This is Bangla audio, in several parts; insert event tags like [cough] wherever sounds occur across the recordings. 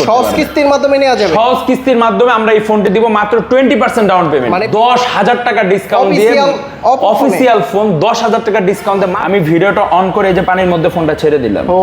করতে সহজ কিস্তির মাধ্যমে নেওয়া যাবে? সহজ কিস্তির মাধ্যমে আমরা এই ফোনটি দিব মাত্র টোয়েন্টি পার্সেন্ট ডাউন পেমেন্ট মানে দশ হাজার টাকা ডিসকাউন্ট দিয়ে Official Oppo phone-এ? অফিসিয়াল ফোন দশ হাজার টাকা ডিসকাউন্ট আমি ভিডিওটা অন করে এই যে পানির মধ্যে ফোনটা ছেড়ে দিলাম। ও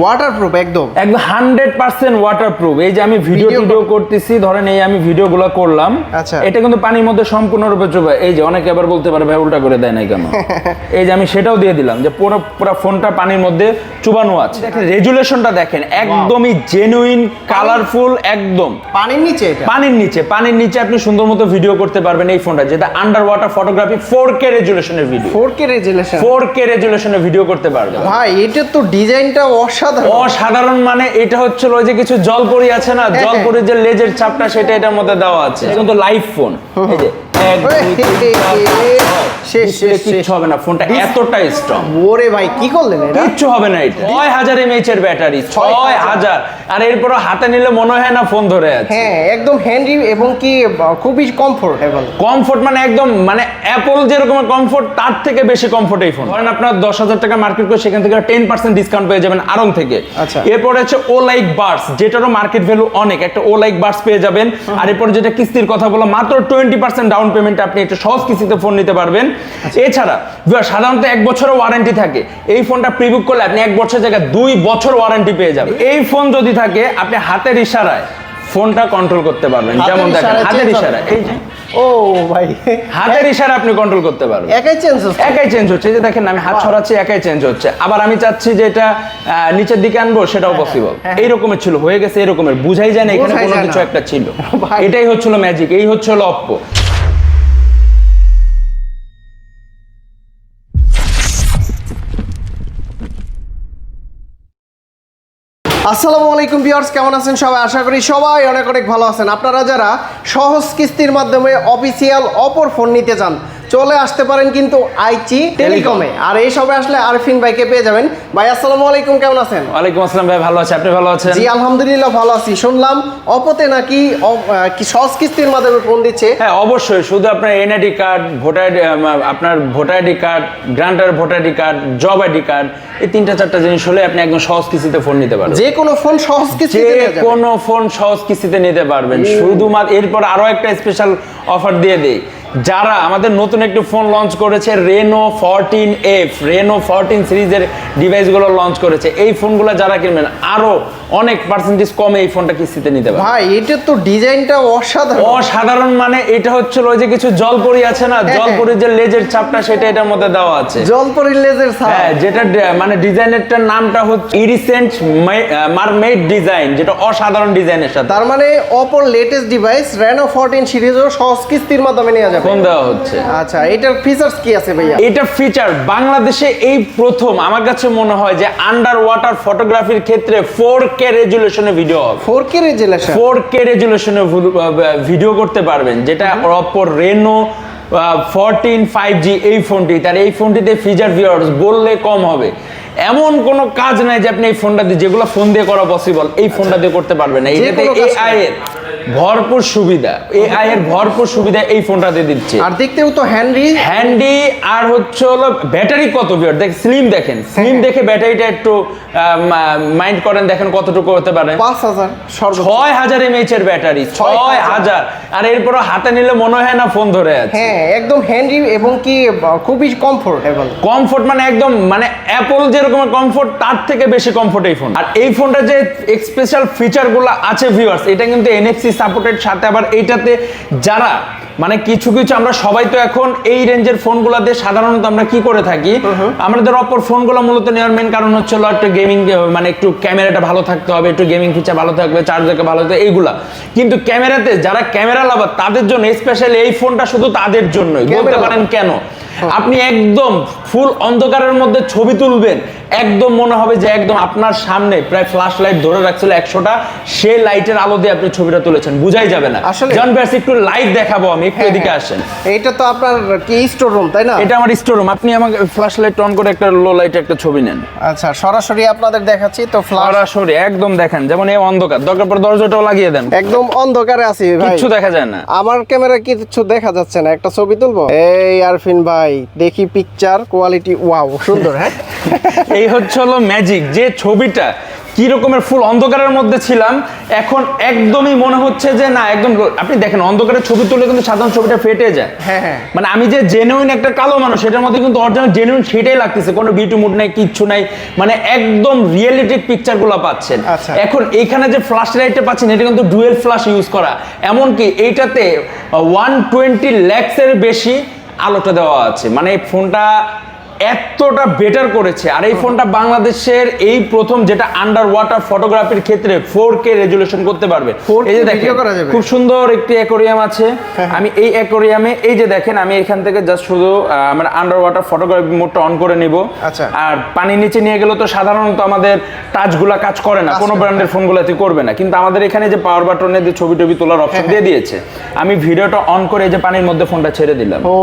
ওয়াটারপ্রুফ একদম। একদম হান্ড্রেড পার্সেন্ট ওয়াটার এই যে আমি ভিডিও Video করতেছি ধরেন এই আমি ভিডিও গুলো করলাম। আচ্ছা। এটা কিন্তু পানির মধ্যে সম্পূর্ণরূপে চুবে। এই যে অনেকে আবার বলতে পারে ভাই উল্টা করে দেয় নাই কেন? [laughs] এই যে আমি সেটাও দিয়ে দিলাম যে পুরো পুরো ফোনটা পানির মধ্যে চুবানো আছে। দেখেন। রেজুলেশনটা দেখেন একদমই জেনুইন কালারফুল একদম। পানির নিচে পানির নিচে পানির নিচে আপনি সুন্দর মতো ভিডিও করতে পারবেন এই ফোনটা যেটা underwater photography four K রেজুলেশনের video four K resolution four K রেজুলেশনের video করতে পারবেন। ভাই এটা তো ডিজাইনটা অসাধারণ। অসাধারণ মানে এটা হচ্ছে ওই যে কিছু জল জলপরি আছে না জল জলপরির যে লেজের ছাপটা সেটা এটার মধ্যে দেওয়া আছে। এটা কিন্তু লাইভ ফোন এই যে এক, দুই, তিন, চার, পাঁচ, ছয়। শেষ, শেষ, কিচ্ছু হবে না ফোনটা এতটা স্ট্রং ওরে ভাই কি করলেন এটা? কিচ্ছু হবে না এটা। ছয় হাজার এমএইচ এর ব্যাটারি ছয় ছয় হাজার। হাজার। আর এরপরও হাতে নিলে মনে হয় না ফোন ধরে আছে। হ্যাঁ একদম হ্যান্ডি এবং কি খুবই কমফোর্টেবল কমফোর্ট মানে একদম মানে অ্যাপল যেরকম কমফোর্ট তার থেকে বেশি কমফোর্ট এই ফোন ধরেন আপনার দশ হাজার টাকা মার্কেট করে সেখান থেকে টেন পার্সেন্ট ডিসকাউন্ট পেয়ে যাবেন আরং থেকে। আচ্ছা। এরপরে হচ্ছে ও লাইক বার্স যেটারও মার্কেট ভ্যালু অনেক। একটা ও লাইক বার্স পেয়ে যাবেন। আর এরপর যেটা কিস্তির কথা বলো মাত্র টোয়েন্টি পার্সেন্ট ডাউন পেমেন্ট আপনি এটা সহজ কিস্তিতে ফোন নিতে পারবেন। আচ্ছা। এছাড়া সাধারণত এক বছরের ওয়ারেন্টি থাকে। এই ফোনটা প্রিবুক করলে আপনি এক বছর জায়গায় দুই বছর ওয়ারেন্টি পেয়ে যাবেন। এই ফোন যদি থাকে আপনি হাতের ইশারায় ফোনটা কন্ট্রোল করতে পারবেন। যেমন দেখেন হাতের। ইশারায়। এই যে ও ভাই। হাতের ইশারা আপনি কন্ট্রোল করতে পারবেন। একাই চেঞ্জ হচ্ছে। একাই চেঞ্জ হচ্ছে। এই যে দেখেন আমি হাত ছড়াচ্ছি একাই চেঞ্জ হচ্ছে। আবার আমি চাচ্ছি যে এটা নিচের দিকে আনব সেটাও পসিবল। এই রকমের ছিল হয়ে গেছে এরকমের বুঝাই যায় না এখানে কোনো কিছু একটা ছিল। এটাই হচ্ছিল ম্যাজিক এই হচ্ছিল অপ্পো আসসালামু আলাইকুম ভিউয়ার্স, কেমন আছেন সবাই? আশা করি সবাই অনেক অনেক ভালো আছেন। আপনারা যারা সহজ কিস্তির মাধ্যমে অফিসিয়াল অপর ফোন নিতে চান চলে আসতে পারেন কিন্তু আইচি টেলিকমে। আর এই সবে আসলে আরফিন ভাইকে পেয়ে যাবেন। ভাই আসসালামু আলাইকুম কেমন আছেন? ওয়ালাইকুম আসসালাম ভাই ভালো আছে। আপনি ভালো আছেন? জি আলহামদুলিল্লাহ ভালো আছি। শুনলাম অপতে নাকি কি সহজ কিস্তির মাধ্যমে ফোন দিচ্ছে। হ্যাঁ অবশ্যই। শুধু আপনার এনআইডি কার্ড ভোটার আপনার voter ID card grantor voter ID card job ID card এই তিনটা চারটা জিনিস হলে আপনি একদম সহজ কিস্তিতে ফোন নিতে পারবেন। যে কোনো ফোন সহজ যে কিস্তিতে যাবে। কোনো ফোন সহজ কিস্তিতে নিতে পারবেন। শুধুমাত্র এরপর আরও একটা স্পেশাল অফার দিয়ে দেই। যারা আমাদের নতুন একটি ফোন লঞ্চ করেছে Reno fourteen F Reno fourteen সিরিজের ডিভাইসগুলো লঞ্চ করেছে। এই ফোনগুলো যারা কিনবেন আরও অনেক পার্সেন্টেজ কমে এই ফোনটা কিস্তিতে নিতে পারবেন। ভাই এটার তো ডিজাইনটা অসাধারণ। অসাধারণ মানে এটা হচ্ছে ওই যে কিছু জলপরি আছে না হ্যাঁ। জলপরির যে লেজের চাপটা সেটা এটার মধ্যে দেওয়া আছে। জলপরি লেজের হ্যাঁ যেটা মানে ডিজাইনেরটার নামটা হচ্ছে ইরিসেন্ট মারমেড ডিজাইন যেটা অসাধারণ ডিজাইনের সাথে। তার মানে অপর লেটেস্ট ডিভাইস রেনো ফোরটিন সিরিজও সহজ কিস্তির মাধ্যমে নেওয়া যাবে। ফোন দেওয়া হচ্ছে। আচ্ছা এটার ফিচার্স কি আছে ভাইয়া? এটা ফিচার বাংলাদেশে এই প্রথম আমার কাছে মনে হয় যে আন্ডার ওয়াটার ফটোগ্রাফির ক্ষেত্রে ফোর কে রেজুলেশনে ভিডিও হবে। Four K resolution four K রেজুলেশনে video করতে পারবেন যেটা অপর রেনো ফোরটিন ফাইভ জি এই ফোনটি তার এই ফোনটিতে ফিচার ভিউয়ার্স বললে কম হবে। এমন কোনো কাজ নাই যে আপনি এই ফোনটা দিয়ে যেগুলো ফোন দিয়ে করা পসিবল এই ফোনটা দিয়ে করতে পারবেন না। যে এটাতে এআই এর। ভরপুর সুবিধা। এআই এর ভরপুর সুবিধা এই ফোনটাতে দিচ্ছে। আর দেখতেও তো হ্যান্ডি হ্যান্ডি আর হচ্ছে হলো ব্যাটারি কত বিয়ার দেখ স্লিম দেখেন। স্লিম হ্যাঁ। দেখে ব্যাটারিটা একটু মাইন্ড করেন দেখেন কতটুকু হতে পারে। পাঁচ হাজার সর্বোচ্চ। ছয় হাজার এমএইচ এর ব্যাটারি ছয় হাজার। আর এরপরও হাতে নিলে মনে হয় না ফোন ধরে আছে। হ্যাঁ একদম হ্যান্ডি এবং কি খুবই কমফোর্টেবল কমফোর্ট মানে একদম মানে অ্যাপল যেরকম কমফোর্ট তার থেকে বেশি কমফোর্ট এই ফোন আর এই ফোনটা যে স্পেশাল ফিচারগুলো আছে ভিউয়ার্স এটা কিন্তু এনএফসি সাপোর্টেড সাথে আবার এইটাতে যারা মানে কিছু কিছু আমরা সবাই তো এখন এই রেঞ্জের ফোনগুলোতে সাধারণত আমরা কি করে থাকি? আমাদের অপর ফোনগুলো মূলত নেওয়ার মেন কারণ হচ্ছে হলো একটু গেমিং মানে একটু ক্যামেরাটা ভালো থাকতে হবে একটু গেমিং ফিচার ভালো থাকবে চার্জারকে ভালো থাকবে এইগুলা। কিন্তু ক্যামেরাতে যারা ক্যামেরা লাভার তাদের জন্য স্পেশালি এই ফোনটা শুধু তাদের জন্যই বলতে পারেন কেন? আপনি একদম ফুল অন্ধকারের মধ্যে ছবি তুলবেন। একদম মনে হবে যে একদম আপনার সামনে প্রায় ফ্ল্যাশ লাইট ধরে রাখছিল একশোটা। সেই লাইটের আলো দিয়ে আপনি ছবিটা তুলেছেন। বুঝাই যাবে না। আসলে- জন ব্যাস একটু লাইট দেখাবো আমি একটু হ্যাঁ, এদিকে হ্যাঁ। আসেন। এইটা তো আপনার কি স্টোর রুম তাই না? এটা আমার স্টোর রুম আপনি আমাকে ফ্ল্যাশ লাইট অন করে একটা লো লাইট একটা ছবি নেন। আচ্ছা সরাসরি আপনাদের দেখাচ্ছি তো সরাসরি একদম দেখেন যেমন এই অন্ধকার। দরকার পর দরজাটাও লাগিয়ে দেন। একদম অন্ধকারে আছি ভাই। কিচ্ছু দেখা যায় না। আমার ক্যামেরা কিছু দেখা যাচ্ছে না। একটা ছবি তুলবো? এই আরফিন ভাই ভাই দেখি পিকচার কোয়ালিটি ওয়াও সুন্দর হ্যাঁ [laughs] এই হচ্ছে হলো ম্যাজিক যে ছবিটা কি রকমের ফুল অন্ধকারের মধ্যে ছিলাম এখন একদমই মনে হচ্ছে যে না একদম আপনি দেখেন অন্ধকারের ছবি তুলে কিন্তু সাধারণ ছবিটা ফেটে যায় হ্যাঁ, হ্যাঁ। মানে আমি যে জেনুইন একটা কালো মানুষ সেটার মধ্যে কিন্তু অরিজিনাল জেনুইন সেটাই লাগতেছে কোনো বিউটি মুড নাই কিচ্ছু নাই মানে একদম রিয়েলিটিক পিকচারগুলো পাচ্ছেন আচ্ছা। এখন এইখানে যে ফ্ল্যাশ লাইটটা পাচ্ছেন এটা কিন্তু ডুয়েল ফ্ল্যাশ ইউজ করা এমনকি এইটাতে ওয়ান টোয়েন্টি ল্যাক্সের বেশি আলোটা দেওয়া আছে। মানে ফোনটা এতটা বেটার করেছে। আর এই ফোনটা বাংলাদেশের এই প্রথম যেটা আন্ডার ওয়াটার ফটোগ্রাফির ক্ষেত্রে ফোর কে রেজুলেশন করতে পারবে। 4K এই যে দেখেন খুব সুন্দর একটি অ্যাকোরিয়াম আছে। হ্যাঁ। আমি এই অ্যাকোরিয়ামে এই যে দেখেন আমি এখান থেকে জাস্ট শুধু আমার আন্ডার ওয়াটার ফটোগ্রাফি মোডটা অন করে নিব। আচ্ছা। আর পানির নিচে নিয়ে গেলে তো সাধারণত আমাদের টাচগুলা কাজ করে না। কোনো। ব্র্যান্ডের ফোনগুলোতে করবে না। কিন্তু আমাদের এখানে যে পাওয়ার বাটনে যে ছবি টবি তোলার অপশন হ্যাঁ, দিয়ে দিয়েছে আমি ভিডিওটা অন করে এই যে পানির মধ্যে ফোনটা ছেড়ে দিলাম। ও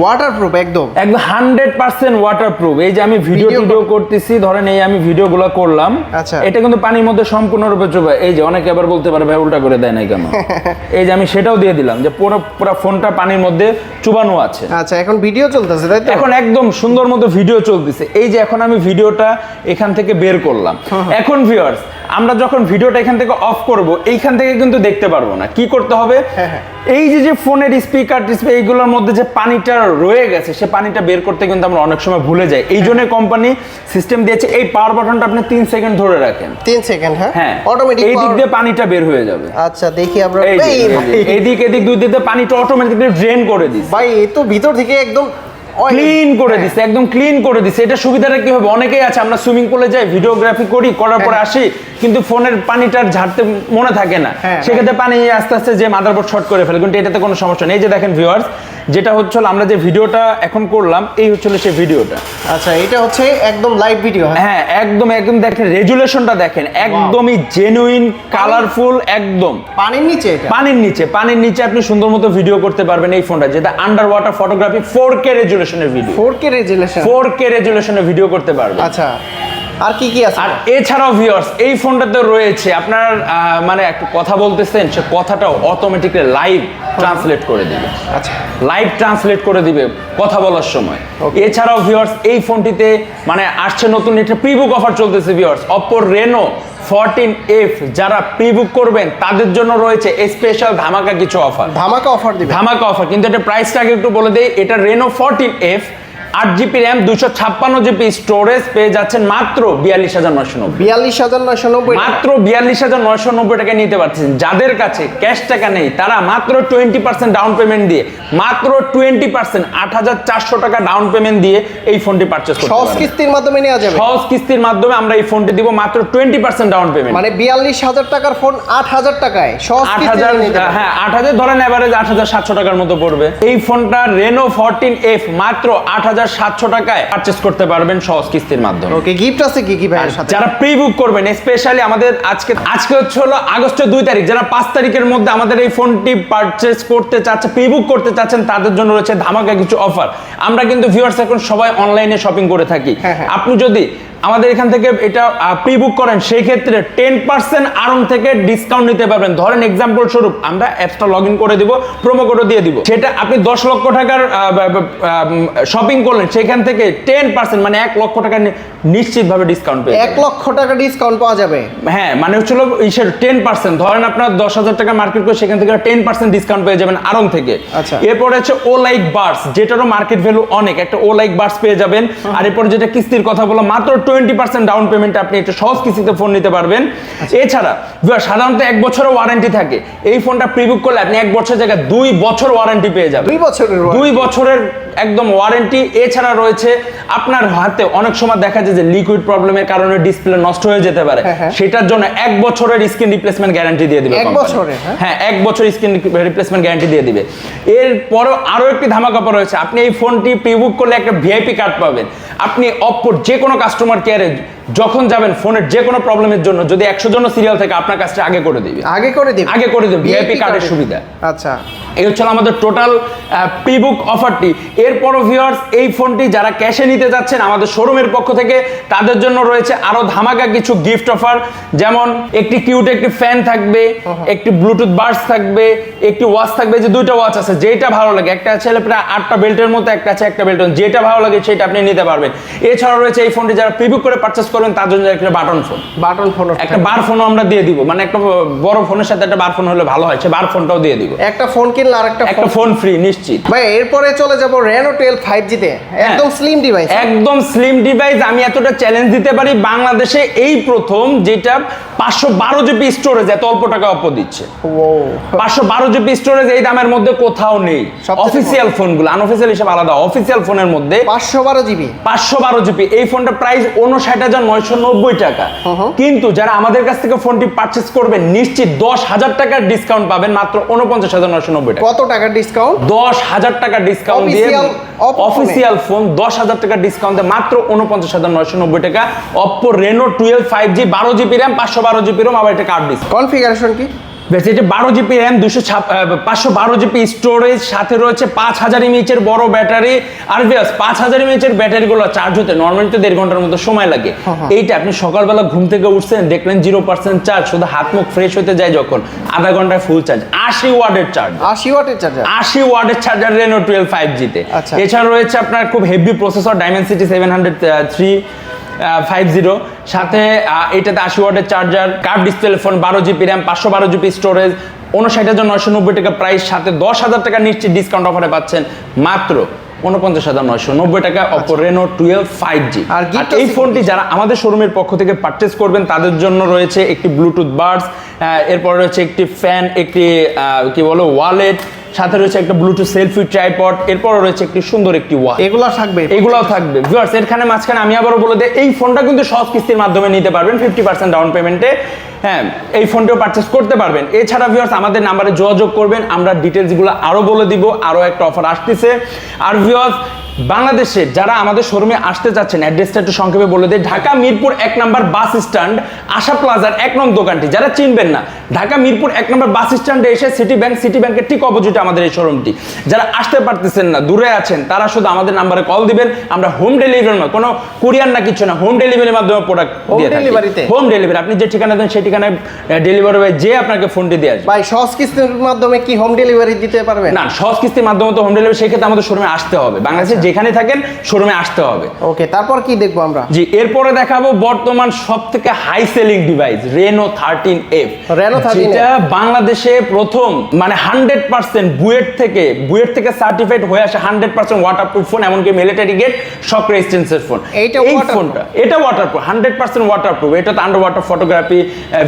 ওয়াটারপ্রুফ একদম। একদম হান্ড্রেড পার্সেন্ট ওয়াটার প্রুফ এই যে আমি ভিডিও টিডিও করতেছি ধরেন এই আমি ভিডিওগুলো করলাম আচ্ছা। এটা কিন্তু পানির মধ্যে সম্পূর্ণরূপে চুপে এই যে অনেকে আবার বলতে পারে ভাই উল্টা করে দেয় নাই কেন? [laughs] এই যে আমি সেটাও দিয়ে দিলাম যে পুরো পুরো ফোনটা পানির মধ্যে চুবানো আছে। আচ্ছা এখন ভিডিও চলতেছে তাই তো? এখন একদম সুন্দর মতো ভিডিও চলতেছে। এই যে এখন আমি ভিডিওটা এখান থেকে বের করলাম। এখন ভিউয়ার্স আমরা যখন ভিডিওটা এখান থেকে অফ করব এইখান থেকে কিন্তু দেখতে পারব না। কি করতে হবে? হ্যাঁ, হ্যাঁ। এই যে যে ফোনের স্পিকার টিস্পে এইগুলোর মধ্যে যে পানিটা রয়ে গেছে সে পানিটা বের করতে কিন্তু আমরা অনেক সময় ভুলে যাই এই জন্য কোম্পানি সিস্টেম দিয়েছে এই পাওয়ার বাটনটা আপনি তিন সেকেন্ড ধরে রাখেন। তিন সেকেন্ড হ্যাঁ? হ্যাঁ অটোমেটিক এই দিক দিয়ে পানিটা বের হয়ে যাবে। আচ্ছা দেখি আমরা এই যে, এদিক দুই দিক দিয়ে পানিটা অটোমেটিকলি ড্রেন করে দিচ্ছে। ভাই এ তো ভিতর থেকে একদম ক্লিন করে হ্যাঁ। দিছে একদম ক্লিন করে দিছে এটা সুবিধাটা কি হবে? অনেকেই আছে আমরা সুইমিং পুলে যাই ভিডিওগ্রাফি করি করার পরে হ্যাঁ। আসি কিন্তু ফোনের পানিটা ঝাড়তে মনে থাকে না। হ্যাঁ, সেক্ষেত্রে পানি আস্তে আস্তে যে মাদারবোর্ড শর্ট করে ফেলে কিন্তু এটাতে কোনো সমস্যা নেই। যে দেখেন ভিউয়ার্স যেটা হচ্ছে আমরা যে ভিডিওটা এখন করলাম এই হচ্ছে সেই ভিডিওটা। আচ্ছা এটা হচ্ছে একদম লাইভ ভিডিও হ্যাঁ? একদম একদম দেখেন রেজুলেশনটা দেখেন একদমই জেনুইন কালারফুল একদম। পানির নিচে এটা? পানির নিচে পানির নিচে আপনি সুন্দর মতো ভিডিও করতে পারবেন এই ফোনটা যেটা underwater photography four K রেজুলেশনের video four K resolution four K রেজুলেশনের video করতে পারবেন। আচ্ছা। আর কি কি আছে? আর এছাড়াও ভিউয়ার্স এই ফোনটাতে রয়েছে। আপনার মানে একটা কথা বলতেছেন সে কথাটাও অটোমেটিকলি লাইভ ট্রান্সলেট করে দিবে। আচ্ছা। লাইভ ট্রান্সলেট করে দিবে কথা বলার সময়. এছাড়াও ভিউয়ার্স এই ফোনটিতে মানে আসছে নতুন একটা প্রিবুক অফার চলতেছে ভিউয়ার্স অপর রেনো ফোরটিন এফ যারা প্রিবুক করবেন তাদের জন্য রয়েছে স্পেশাল ধামাকা কিছু অফার ধামাকা অফার দিবে। ধামাকা অফার কিন্তু এটা প্রাইসটা আগে একটু বলে দেই এটা রেনো ফোরটিন এফ আট জিবি র্যাম দুশো ছাপ্পান্ন জিবি স্টোরেজ পেয়ে যাচ্ছেন মাত্র বিয়াল্লিশ হাজার নশো নব্বই বিয়াল্লিশ হাজার নয়শো নব্বই মাত্র বিয়াল্লিশ হাজার নয়শো নব্বই টাকা নিতে পারছেন যাদের কাছে ক্যাশ টাকা নেই তারা মাত্র টোয়েন্টি পার্সেন্ট ডাউন পেমেন্ট দিয়ে মাত্র টোয়েন্টি পার্সেন্ট আট হাজার চারশো টাকা ডাউন পেমেন্ট দিয়ে এই ফোনটি পারচেস করতে সহজ কিস্তির মাধ্যমে নেওয়া যাবে। সহজ কিস্তির মাধ্যমে আমরা এই ফোনটি দিব মাত্র টোয়েন্টি পার্সেন্ট ডাউন পেমেন্ট মানে বিয়াল্লিশ হাজার টাকার ফোন আট হাজার টাকায়। সহজ আট হাজার হ্যাঁ আট হাজার ধরেন এভারেজ আট হাজার সাতশো টাকার মতো পড়বে। এই ফোনটা রেনো ফোরটিন এফ মাত্র আট হাজার সাতশো টাকায় পারচেস করতে পারবেন সহজ কিস্তির মাধ্যমে। ওকে গিফট আছে কি কি ভাইয়ের সাথে? যারা প্রি বুক করবেন স্পেশালি আমাদের আজকে আজকে হচ্ছে হলো আগস্টের দুই তারিখ যারা পাঁচ তারিখের মধ্যে আমাদের এই ফোনটি পারচেস করতে চাচ্ছে প্রি বুক করতে চাচ্ছেন তাদের জন্য রয়েছে ধামাকা কিছু অফার আমরা কিন্তু ভিউয়ার্স এখন সবাই অনলাইনে শপিং করে থাকি। হ্যাঁ, হ্যাঁ। আপনি যদি আমাদের এখান থেকে এটা প্রি বুক করেন সেই ক্ষেত্রে টেন পার্সেন্ট আরং থেকে ডিসকাউন্ট নিতে পারবেন। ধরেন এক্সাম্পল স্বরূপ আমরা অ্যাপসটা লগ ইন করে দিব প্রোমো কোডও দিয়ে দিব। সেটা আপনি দশ লক্ষ টাকার শপিং করলেন সেখান থেকে টেন পার্সেন্ট মানে এক লক্ষ টাকা নিশ্চিতভাবে ডিসকাউন্ট পেয়ে এক লক্ষ টাকা ডিসকাউন্ট পাওয়া যাবে। হ্যাঁ মানে হচ্ছিল ইসের টেন পার্সেন্ট ধরেন আপনার দশ হাজার টাকা মার্কেট করে সেখান থেকে টেন পার্সেন্ট ডিসকাউন্ট পেয়ে যাবেন আরং থেকে। আচ্ছা। এরপরে হচ্ছে ও লাইক বার্স যেটারও মার্কেট ভ্যালু অনেক একটা ও লাইক বার্স পেয়ে যাবেন। আর এরপর যেটা কিস্তির কথা বলো মাত্র টোয়েন্টি পার্সেন্ট ডাউন পেমেন্টে আপনি একটা সহজ কিস্তিতে ফোন নিতে পারবেন। এছাড়া সাধারণত এক বছরের ওয়ারেন্টি থাকে। এই ফোনটা প্রিবুক করলে আপনি এক বছর জায়গায় দুই বছর ওয়ারেন্টি পেয়ে যাবেন। দুই বছরের দুই বছরের একদম ওয়ারেন্টি এছাড়া রয়েছে আপনার হাতে অনেক সময় দেখা যায় যে লিকুইড প্রবলেমের কারণে ডিসপ্লে নষ্ট হয়ে যেতে পারে। হ্যাঁ, হ্যাঁ। সেটার জন্য এক বছরের স্ক্রিন রিপ্লেসমেন্ট গ্যারান্টি দিয়ে দিবে এক বছরে হ্যাঁ? হ্যাঁ এক বছর স্ক্রিন রিপ্লেসমেন্ট গ্যারান্টি দিয়ে দিবে। এর পরও আরও একটি ধামাকা পর রয়েছে। আপনি এই ফোনটি প্রিবুক করলে একটা ভিআইপি কার্ড পাবেন। আপনি অপর যে কোনো কাস্টমার কেয়ারে যখন যাবেন ফোনের যে কোনো প্রবলেমের জন্য যদি একশো জন সিরিয়াল থাকে আপনার কাছটা আগে করে দিবে। আগে করে দিবে। আগে করে দিবে, ভিআইপি কার্ডের সুবিধা। আচ্ছা। এই হচ্ছে আমাদের টোটাল প্রিবুক অফারটি এরপরও ভিউয়ার্স এই ফোনটি যারা ক্যাশে নিতে যাচ্ছেন আমাদের শোরুমের পক্ষ থেকে তাদের জন্য রয়েছে আরও ধামাকা কিছু গিফট অফার যেমন একটি কিউট একটি ফ্যান থাকবে একটি ব্লুটুথ বার্স থাকবে একটি ওয়াচ থাকবে যে দুইটা ওয়াচ আছে যেটা ভালো লাগে একটা আছে প্রায় আটটা বেল্টের মতো একটা আছে একটা বেল্ট যেটা ভালো লাগে সেটা আপনি নিতে পারবেন। এছাড়াও রয়েছে এই ফোনটি যারা প্রিবুক করে পারচেস করবেন তার জন্য একটা বাটন ফোন বাটন ফোন একটা বার ফোনও আমরা দিয়ে দিব। মানে একটা বড় ফোনের সাথে একটা বার ফোন হলে ভালো হয় সে বার ফোনটাও দিয়ে দিব। একটা ফোন কিনলে আর একটা একটা ফোন ফ্রি নিশ্চিত। ভাই এরপরে চলে যাব রেনো টুয়েলভ ফাইভ জিতে একদম স্লিম ডিভাইস একদম স্লিম ডিভাইস আমি এতটা চ্যালেঞ্জ দিতে পারি বাংলাদেশে এই প্রথম যেটা পাঁচশো বারো জিবি স্টোরেজ এত অল্প টাকা অপ দিচ্ছে। পাঁচশো বারো জিবি স্টোরেজ এই দামের মধ্যে কোথাও নেই। অফিসিয়াল ফোনগুলো আনঅফিসিয়াল হিসাবে আলাদা। অফিসিয়াল ফোনের মধ্যে পাঁচশো বারো জিবি পাঁচশো বারো জিবি এই ফোনটা প্রাইস উনষাট হাজার নয়শো নব্বই টাকা। কিন্তু যারা আমাদের কাছ থেকে ফোনটি পারচেস করবেন নিশ্চিত দশ হাজার টাকার ডিসকাউন্ট পাবেন মাত্র উনপঞ্চাশ হাজার নয়শো নব্বই কত টাকা ডিসকাউন্ট দশ হাজার টাকা ডিসকাউন্ট দিয়ে অফিসিয়াল ফোন। দশ হাজার টাকা ডিসকাউন্টে মাত্র উনপঞ্চাশ হাজার নয়শো নব্বই টাকা। Oppo Reno twelve five G বারো জিবি র্যাম পাঁচশো বারো জিবি রোম আবার এটা কার্ড ডিসকাউন্ট কনফিগারেশন কি? এটা বারো জিবি র্যাম দুশো পাঁচশো বারো জিবি স্টোরেজ সাথে রয়েছে পাঁচ হাজার এমএইচের বড় ব্যাটারি। আর বেশ পাঁচ হাজার এমএইচের ব্যাটারিগুলো চার্জ হতে নর্মালি তো দেড় ঘণ্টার মতো সময় লাগে। এইটা আপনি সকালবেলা ঘুম থেকে উঠছেন দেখলেন জিরো পার্সেন্ট চার্জ শুধু হাত মুখ ফ্রেশ হতে যায় যখন। আধা ঘন্টায় ফুল চার্জ আশি ওয়ার্ডের চার্জ আশি ওয়াটের চার্জার আশি ওয়ার্ডের চার্জার রেনো টুয়েলভ ফাইভ জিতে। এছাড়া রয়েছে আপনার খুব heavy processor Dimensity seven hundred three five zero সাথে এটাতে আশি ওয়ার্ডের চার্জার কার্ভ ডিসপ্লে ফোন বারো জিবি র্যাম পাঁচশো বারো জিবি স্টোরেজ উনষাট হাজার নয়শো নব্বই টাকা প্রাইস সাথে দশ হাজার টাকা নিশ্চিত ডিসকাউন্ট অফারে পাচ্ছেন মাত্র উনপঞ্চাশ হাজার নয়শো নব্বই টাকা Oppo Reno twelve five G আর এই ফোনটি যারা আমাদের শোরুমের পক্ষ থেকে পারচেস করবেন তাদের জন্য রয়েছে একটি ব্লুটুথ বাডস এরপর রয়েছে একটি ফ্যান একটি কি বলো ওয়ালেট সাথে রয়েছে একটা ব্লুটুথ সেলফি ট্রাইপড এরপর রয়েছে একটি সুন্দর একটি ওয়াচ এগুলো থাকবে। এগুলোও থাকবে। ভিউয়ার্স এখানে মাঝখানে আমি আবারও বলে দিই এই ফোনটা কিন্তু সব কিস্তির মাধ্যমে নিতে পারবেন ফিফটি পার্সেন্ট ডাউন পেমেন্টে হ্যাঁ এই ফোনটিও পারচেস করতে পারবেন। এছাড়া ভিউয়ার্স আমাদের নাম্বারে যোগাযোগ করবেন আমরা ডিটেলসগুলো আরও বলে দিব আরও একটা অফার আসতেছে। আর ভিউয়ার্স বাংলাদেশে যারা আমাদের শোরুমে আসতে চাচ্ছেন অ্যাড্রেসটা একটু সংক্ষেপে বলে দিই। ঢাকা মিরপুর এক নম্বর বাস স্ট্যান্ড আশা প্লাজার এক নং দোকানটি। যারা চিনবেন না ঢাকা মিরপুর এক নম্বর বাস স্ট্যান্ডে এসে সিটি ব্যাংক সিটি ব্যাংকের ঠিক অপোজিটে আমাদের এই শোরুমটি যারা আসতে পারতেছেন না দূরে আছেন তারা শুধু আমাদের নাম্বারে কল দিবেন। আমরা হোম ডেলিভারি না কোনো কুরিয়ার না কিছু না হোম ডেলিভারির মাধ্যমে প্রোডাক্ট দিয়ে থাকি। হোম ডেলিভারি আপনি যে ঠিকানা দেন সেই ঠিকানায় ডেলিভারি হয়ে যে আপনাকে ফোনটি দিয়ে আসবে। ভাই সহজ কিস্তির মাধ্যমে কি হোম ডেলিভারি দিতে পারবেন? না সহজ কিস্তির মাধ্যমে তো হোম ডেলিভারি সেক্ষেত্রে আমাদের শোরুমে আসতে হবে। বাংলাদেশে যেখানে থাকেন শোরুমে আসতে হবে। ওকে তারপর কি দেখব আমরা? জি এরপরে দেখাবো বর্তমান সব থেকে high selling device Reno thirteen F 13F যেটা বাংলাদেশে প্রথম মানে হান্ড্রেড পার্সেন্ট বুয়েট থেকে বুয়েট থেকে সার্টিফাইড হয়ে আসে hundred percent water proof phone এমনকি মিলিটারি গেট শক রেজিস্টেন্সের ফোন এইটা এই ফোনটা এটা water proof hundred percent water proof এটা তো আন্ডার ওয়াটার ফটোগ্রাফি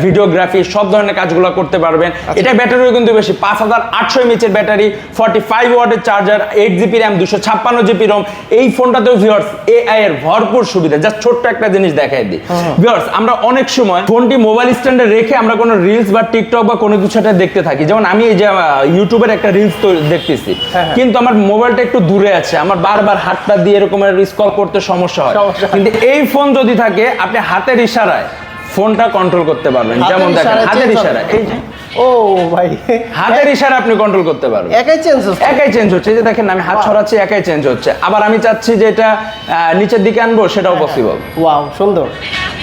ভিডিওগ্রাফি সব ধরনের কাজগুলো করতে পারবেন। আচ্ছা। এটা ব্যাটারিও কিন্তু বেশি পাঁচ হাজার আটশো এমএচের ব্যাটারি ফর্টি ফাইভ ওয়াটের চার্জার এইট জিবি র্যাম দুশো ছাপ্পান্ন জিবি রোম এই ফোনটাতেও ভিউয়ার্স এআই এর ভরপুর সুবিধা। জাস্ট ছোট্ট একটা জিনিস দেখাই দিই। হ্যাঁ। ভিউয়ার্স আমরা অনেক সময় ফোনটি মোবাইল স্ট্যান্ডে রেখে আমরা কোনো রিলস বা টিকটক বা কোনো কিছু একটা দেখতে থাকি। যেমন আমি এই যে ইউটিউবের একটা রিলস তো দেখতেছি। হ্যাঁ, হ্যাঁ। কিন্তু আমার মোবাইলটা একটু দূরে আছে। আমার বারবার হাতটা দিয়ে এরকম স্কল করতে হয়। সমস্যা হয়। কিন্তু এই ফোন যদি থাকে আপনি হাতের ইশারায় ফোনটা কন্ট্রোল করতে পারবেন যেমন দেখেন হাতের ইশারা এই যে। ও ভাই। হাতের ইশারা আপনি কন্ট্রোল করতে পারবেন। একাই চেঞ্জ হচ্ছে। একাই চেঞ্জ হচ্ছে এই যে দেখেন আমি হাত ছড়াচ্ছি একাই চেঞ্জ হচ্ছে। আবার আমি চাচ্ছি যে এটা নিচের দিকে আনব সেটাও হ্যাঁ, পসিবল ওয়াও সুন্দর।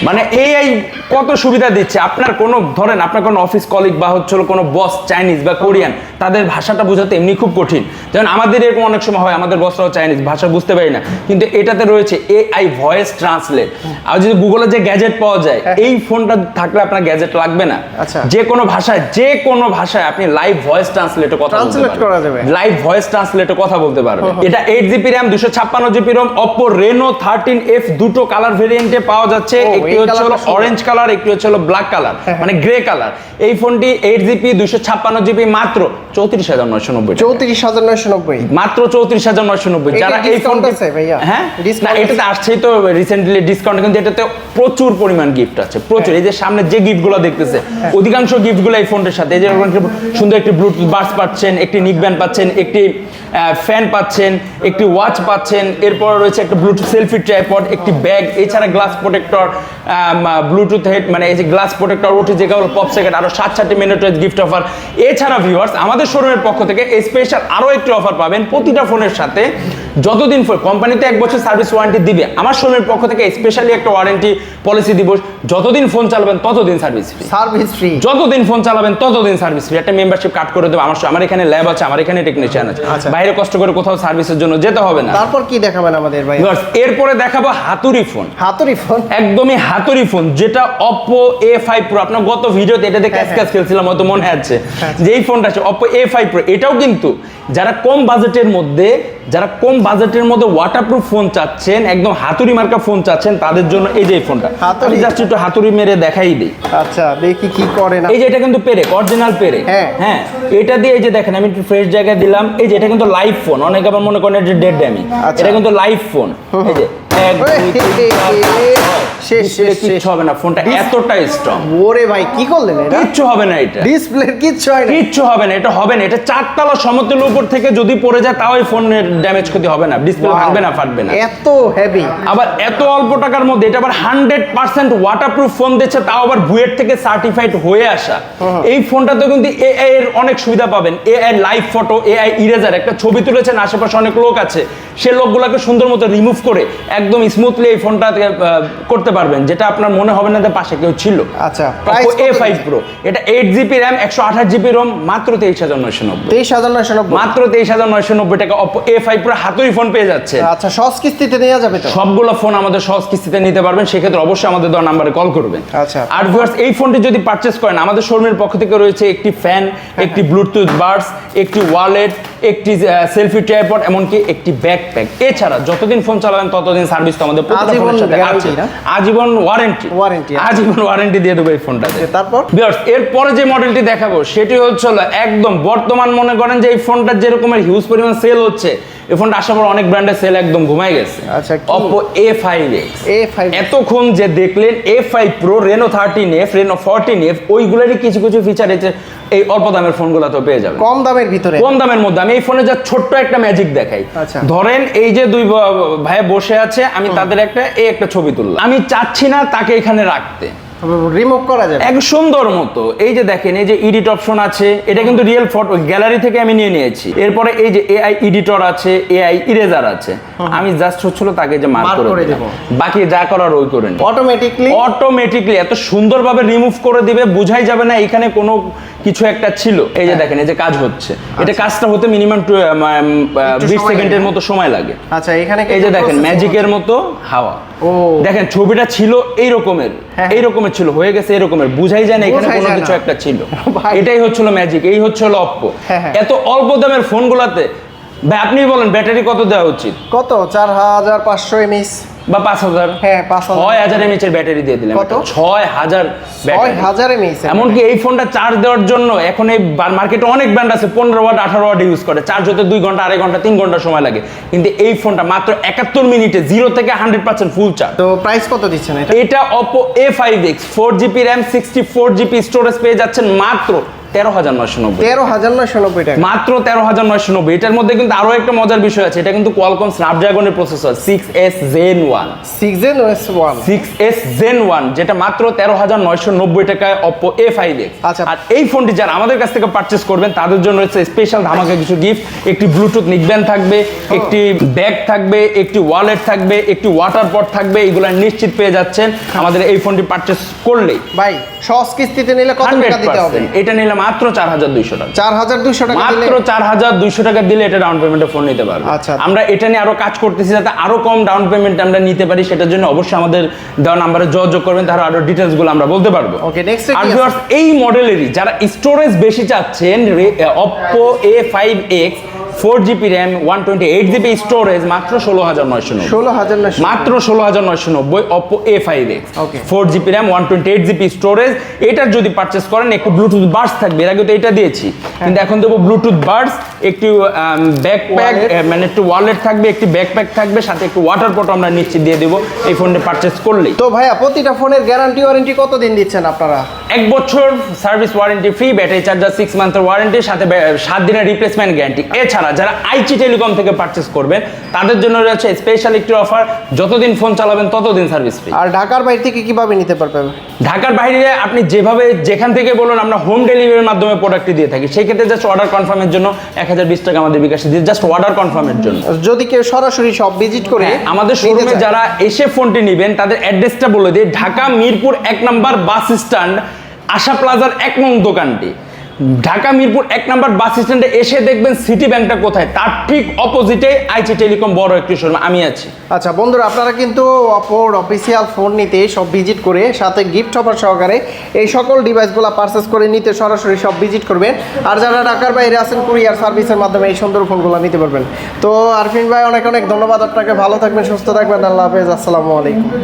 মানে এই কত সুবিধা দিচ্ছে? আপনার কোনো ধরেন আপনার কোনো অফিস কলিগ বা হচ্ছে কোনো বস চাইনিজ বা কোরিয়ান তাদের ভাষাটা বোঝাতে এমনি খুব কঠিন। যেমন আমাদের এরকম অনেক সময় হয় আমাদের বসরাও চাইনিজ ভাষা বুঝতে পারি না। কিন্তু এটাতে রয়েছে এআই ভয়েস ট্রান্সলেট আর যদি গুগলে যে গ্যাজেট পাওয়া যায় হ্যাঁ। এই ফোনটা থাকলে আপনার গ্যাজেট লাগবে না। আচ্ছা। যে কোনো ভাষায় যে কোনো ভাষায় আপনি লাইভ ভয়েস ট্রান্সলেটে কথা Translate করা যাবে। লাইভ ভয়েস ট্রান্সলেটে কথা বলতে পারবে এটা এইট জিবি র্যাম দুশো ছাপ্পান্ন GB ROM Oppo Reno thirteen F দুটো কালার ভেরিয়েন্টে পাওয়া যাচ্ছে। ও, একটি হচ্ছে হলো অরেঞ্জ কালার একটি হচ্ছে হলো ব্ল্যাক কালার মানে গ্রে কালার এই ফোনটি এইট জিবি দুশো ছাপ্পান্ন জিবি মাত্র চৌত্রিশ হাজার নয়শো নব্বই চৌত্রিশ হাজার নয়শো নব্বই। মাত্র চৌত্রিশ হাজার নয়শো নব্বই। যারা এই ফোনটি ভাইয়া? হ্যাঁ? না এটাতে আসছেই তো রিসেন্টলি ডিসকাউন্ট কিন্তু এটাতে প্রচুর পরিমাণ গিফট আছে প্রচুর। এই যে সামনে যে গিফটগুলো দেখতেছে অধিকাংশ গিফটগুলো এই ফোনটা ফোনের সাথে। এই যে সুন্দর একটি ব্লুটুথ বাস পাচ্ছেন একটি নিক ব্যান্ড পাচ্ছেন একটি ফ্যান পাচ্ছেন একটি ওয়াচ পাচ্ছেন এরপর রয়েছে একটা ব্লুটুথ সেলফি ট্রাইপড একটি ব্যাগ এছাড়া গ্লাস প্রোটেক্টর ব্লুটুথ হেড মানে এই যে গ্লাস প্রোটেক্টর ওটি যে কেবল পপ সেকেন্ড আরও সাত সাতটি মিনিটের গিফট অফার এছাড়া ভিউয়ার্স আমাদের শোরুমের পক্ষ থেকে স্পেশাল আরও একটি অফার পাবেন প্রতিটা ফোনের সাথে। যতদিন ফোন কোম্পানিতে এক বছর সার্ভিস ওয়ারেন্টি দিবে আমার শোরুমের পক্ষ থেকে স্পেশালি একটা ওয়ারেন্টি পলিসি দিব যতদিন ফোন চালাবেন ততদিন সার্ভিস ফ্রি সার্ভিস ফ্রি যতদিন ফোন চালাবেন ততদিন সার্ভিস ফ্রি একটা মেম্বারশিপ কাট করে দেবো আমার আমার এখানে ল্যাব আছে আমার এখানে টেকনিশিয়ান আছে। আচ্ছা। বাইরে কষ্ট করে কোথাও সার্ভিসের জন্য যেতে হবে না। তারপর কি দেখাবেন আমাদের ভাই এরপরে দেখাবো হাতুড়ি ফোন হাতুড়ি ফোন একদমই হাতুড়ি ফোন যেটা অপো এ ফাইভ প্রো আপনার গত ভিডিওতে এটাতে ক্যাশ ক্যাশ খেলছিলাম হয়তো মনে আছে। যে এই ফোনটা আছে অপো এ ফাইভ প্রো এটাও কিন্তু যারা কম বাজেটের মধ্যে যারা কম বাজেটের মধ্যে ওয়াটারপ্রুফ ফোন চাচ্ছেন একদম হাতুড়ি মার্কা ফোন চাচ্ছেন তাদের জন্য এই যে ফোনটা হাতুড়ি? জাস্ট একটু হাতুড়ি মেরে দেখাই দিই। আচ্ছা দেখি কি করে না। এই যে এটা কিন্তু পেরে অরিজিনাল পেরে। হ্যাঁ। হ্যাঁ এটা দিয়ে এই যে দেখেন আমি একটু ফ্রেশ জায়গায় দিলাম। এই যে এটা কিন্তু লাইভ ফোন অনেকে আবার মনে করেন এটা ডেড ড্যামি। এটা কিন্তু লাইভ ফোন এই যে। কিচ্ছু হবে না ফোনটা এতটা স্ট্রং ওরে ভাই কি করলেন এটা? কিচ্ছু হবে না এটা। ডিসপ্লে কিচ্ছু হয় না। কিচ্ছু হবে না এটা হবে না এটা চারতলা সমতলের উপর থেকে যদি পড়ে যায় তাও এই ফোনের ড্যামেজ ক্ষতি হবে না ডিসপ্লে ভাঙবে না ফাটবে না। এত হেভি আবার এত অল্প টাকার মধ্যে এটা আবার হান্ড্রেড পার্সেন্ট ওয়াটারপ্রুফ ফোন দিচ্ছে তাও আবার বুয়েট থেকে সার্টিফাইড হয়ে আসা। এই ফোনটাতে কিন্তু এআই এর অনেক সুবিধা পাবেন। AI live photo AI eraser একটা ছবি তুলেছেন আশেপাশে অনেক লোক আছে। সে লোকগুলোকে সুন্দর মতো রিমুভ করে একদম স্মুথলি এই ফোনটা করতে পারবেন যেটা আপনার মনে হবে না যে পাশে কেউ ছিল। আচ্ছা প্রাইস এ ফাইভ প্রো এটা এইট জিবি র্যাম একশো আঠাশ জিবি রোম মাত্র তেইশ হাজার নয়শো নব্বই। তেইশ হাজার নয়শো নব্বই। মাত্র তেইশ হাজার নয়শো নব্বই টাকা এ ফাইভ প্রো ফোন পেয়ে যাচ্ছে। আচ্ছা সস কিস্তিতে নেওয়া যাবে তো? সবগুলো ফোন আমাদের সহজ কিস্তিতে নিতে পারবেন সেক্ষেত্রে অবশ্যই আমাদের দেওয়া নাম্বারে কল করবেন। আচ্ছা। আর ভিউয়ার্স এই ফোনটি যদি পারচেস করেন আমাদের শোরুমের পক্ষ থেকে রয়েছে একটি ফ্যান একটি ব্লুটুথ বার্স একটি ওয়ালেট একটি সেলফি ট্রাইপড এমনকি একটি ব্যাকপ্যাক এছাড়া যতদিন ফোন চালাবেন ততদিন সার্ভিস তো আমাদের প্রতিটা সাথে আছে। আজীবন ওয়ারেন্টি আচ্ছা। আজীবন ওয়ারেন্টি দিয়ে দেবো এই ফোনটাতে তারপর? ভিউয়ার্স এরপরে যে মডেলটি দেখাবো সেটি হচ্ছে হলো একদম বর্তমান মনে করেন যে এই ফোনটা যেরকমের হিউজ পরিমাণ সেল হচ্ছে এই ফোনটা আসার পর অনেক ব্র্যান্ডের সেল একদম ঘুমাই গেছে। আচ্ছা, কি? Oppo A five x A5 এতক্ষণ যে দেখলেন A five pro Reno thirteen F Reno fourteen F ওইগুলোরই কিছু কিছু ফিচার আছে এই অল্প দামের ফোনগুলো তো পেয়ে যাবে কম দামের ভিতরে? কম দামের মধ্যে। আমি এই ফোনে যা ছোট্ট একটা ম্যাজিক দেখাই। আচ্ছা। ধরেন এই যে দুই ভাই বসে আছে আমি তাদের একটা এই একটা ছবি তুললাম। আমি চাচ্ছি না তাকে এখানে রাখতে। রিমুভ করা যাবে। এক সুন্দর মতো। এই যে দেখেন এই যে এডিট অপশন আছে এটা কিন্তু রিয়েল ফটো গ্যালারি থেকে আমি নিয়ে নিয়েছি। এরপরে এই যে এআই এডিটর আছে এআই ইরেজার আছে। আমি জাস্ট হচ্ছিল তাকে যে মার্ক করে দেব। বাকি যা করার ওই করে নিব অটোমেটিকলি অটোমেটিকলি এত সুন্দরভাবে রিমুভ করে দিবে বুঝাই যাবে না এখানে কোনো কিছু একটা ছিল। এই যে হ্যাঁ। দেখেন এই যে কাজ হচ্ছে। এটা কাজটা হতে মিনিমাম একটু বিশ সময় সেকেন্ডের মতো সময় লাগে। আচ্ছা এখানে এই যে দেখেন ম্যাজিকের মতো হাওয়া। ও। দেখেন ছবিটা ছিল এই রকমের হ্যাঁ। এই রকমের ছিল হয়ে গেছে এই রকমের বুঝাই যায় না এখানে কোনো কিছু একটা ছিল। [laughs] এটাই হচ্ছিল ম্যাজিক এই হচ্ছিল অপ্পো হ্যাঁ, হ্যাঁ। এত অল্প দামের ফোনগুলোতে ভাই আপনি বলেন ব্যাটারি কত দেওয়া উচিত কত চার হাজার পাঁচশো এমএস বা পাঁচ হাজার? হ্যাঁ পাঁচ ছয় হাজার এমএচ এর ব্যাটারি দিয়ে দিলাম কত? ছয় হাজার ছয় হাজার এমএস এমনকি এই ফোনটা চার্জ দেওয়ার জন্য এখন এই মার্কেটে অনেক ব্র্যান্ড আছে পনেরো ওয়াট আঠারো ওয়াট ইউজ করে। চার্জ হতে দুই ঘণ্টা আড়াই ঘণ্টা তিন ঘণ্টা সময় লাগে। কিন্তু এই ফোনটা মাত্র একাত্তর মিনিটে জিরো থেকে হান্ড্রেড পার্সেন্ট ফুল চার্জ তো প্রাইস কত দিচ্ছেন এটা? Oppo A five X four GB RAM sixty four GB storage পেয়ে যাচ্ছেন মাত্র তেরো হাজার নয়শো নব্বই তেরো হাজার নয়শো নব্বই টাকা। মাত্র তেরো হাজার নয়শো নব্বই। এটার মধ্যে কিন্তু আরও একটা মজার বিষয় আছে এটা কিন্তু Qualcomm স্ন্যাপড্রাগনের processor six S Gen one six Gen OS one six S Gen one যেটা মাত্র তেরো হাজার নয়শো নব্বই টাকায় অপো এ ফাইভ এক্স আচ্ছা। আর এই ফোনটি যারা আমাদের কাছ থেকে পারচেস করবেন তাদের জন্য হচ্ছে স্পেশাল ধামাকা কিছু গিফট একটি ব্লুটুথ নিকব্যান্ড থাকবে একটি ব্যাগ থাকবে একটি ওয়ালেট থাকবে একটি ওয়াটার পট থাকবে এগুলো নিশ্চিত পেয়ে যাচ্ছেন। আমাদের এই ফোনটি পারচেস করলেই। ভাই সস কিস্তিতে নিলে কত টাকা দিতে হবে? এটা নিলে মাত্র চার হাজার দুইশো টাকা। চার হাজার দুইশো টাকা মাত্র চার হাজার দুইশো টাকা দিলে এটা ডাউন পেমেন্টে ফোন নিতে পারব। আচ্ছা। আমরা এটা নিয়ে আরও কাজ করতেছি যাতে আরও কম ডাউন পেমেন্ট আমরা নিতে পারি সেটার জন্য অবশ্যই আমাদের দেওয়া নাম্বারে যোগাযোগ করবেন তারা আরও ডিটেলসগুলো আমরা বলতে পারব। ওকে নেক্সট আর এই মডেলেরই যারা স্টোরেজ বেশি চাচ্ছেন Oppo A five X four GB RAM one twenty eight GB storage মাত্র ষোলো হাজার নয়শো ষোলো হাজার মাত্র ষোলো হাজার নয়শো নব্বই Oppo A five X. Four GB RAM one twenty eight GB storage. এটার যদি পারচেস করেন একটু ব্লুটুথ বার্স থাকবে। এর আগে তো এটা দিয়েছি। কিন্তু এখন দেবো ব্লুটুথ বার্স একটু ব্যাকপ্যাক মানে একটু ওয়ালেট থাকবে একটি ব্যাকপ্যাক থাকবে সাথে একটু ওয়াটার পট আমরা নিশ্চিত দিয়ে দেবো এই ফোনটা পারচেস করলেই। তো ভাইয়া প্রতিটা ফোনের গ্যারান্টি ওয়ারেন্টি কতদিন দিচ্ছেন আপনারা? এক বছর service warranty free battery charger six মান্থের warranty সাথে সাত দিনের রিপ্লেসমেন্ট গ্যারান্টি এছাড়া যারা আইচি টেলিকম থেকে পারচেস করবেন তাদের জন্য রয়েছে স্পেশাল একটি অফার যতদিন ফোন চালাবেন ততদিন সার্ভিস ফ্রি আর ঢাকার বাইরে থেকে কীভাবে নিতে পারবেন? ঢাকার বাইরে আপনি যেভাবে যেখান থেকে বলুন আমরা হোম ডেলিভারির মাধ্যমে প্রোডাক্টটি দিয়ে থাকি সেই ক্ষেত্রে জাস্ট অর্ডার কনফার্মের জন্য এক হাজার বিশ টাকা আমাদের বিকাশে দিয়ে জাস্ট অর্ডার কনফার্মের জন্য। যদি কেউ সরাসরি সব ভিজিট করে হ্যাঁ, আমাদের শোরুমে যারা এসে ফোনটি নেবেন তাদের অ্যাড্রেসটা বলে দিই ঢাকা মিরপুর এক নম্বর বাস স্ট্যান্ড আশা প্লাজার এক নং দোকানটি। ঢাকা মিরপুর এক নম্বর বাস স্ট্যান্ডে এসে দেখবেন সিটি ব্যাংকটা কোথায়? তার ঠিক অপোজিটে আইচি টেলিকম বড় একটি শোরুম, আমি আছি। আচ্ছা বন্ধুরা, আপনারা কিন্তু অপোর অফিসিয়াল ফোন নিতে সব ভিজিট করে, সাথে গিফট অফার সহকারে এই সকল ডিভাইসগুলো পারচেস করে নিতে সরাসরি সব ভিজিট করবেন। আর যারা ঢাকার বাইরে আছেন কুরিয়ার সার্ভিসের মাধ্যমে এই সুন্দর ফোনগুলো নিতে পারবেন। তো আরফিন ভাই, অনেক অনেক ধন্যবাদ আপনাকে। ভালো থাকবেন, সুস্থ থাকবেন। আল্লাহ হাফেজ। আসসালামু আলাইকুম।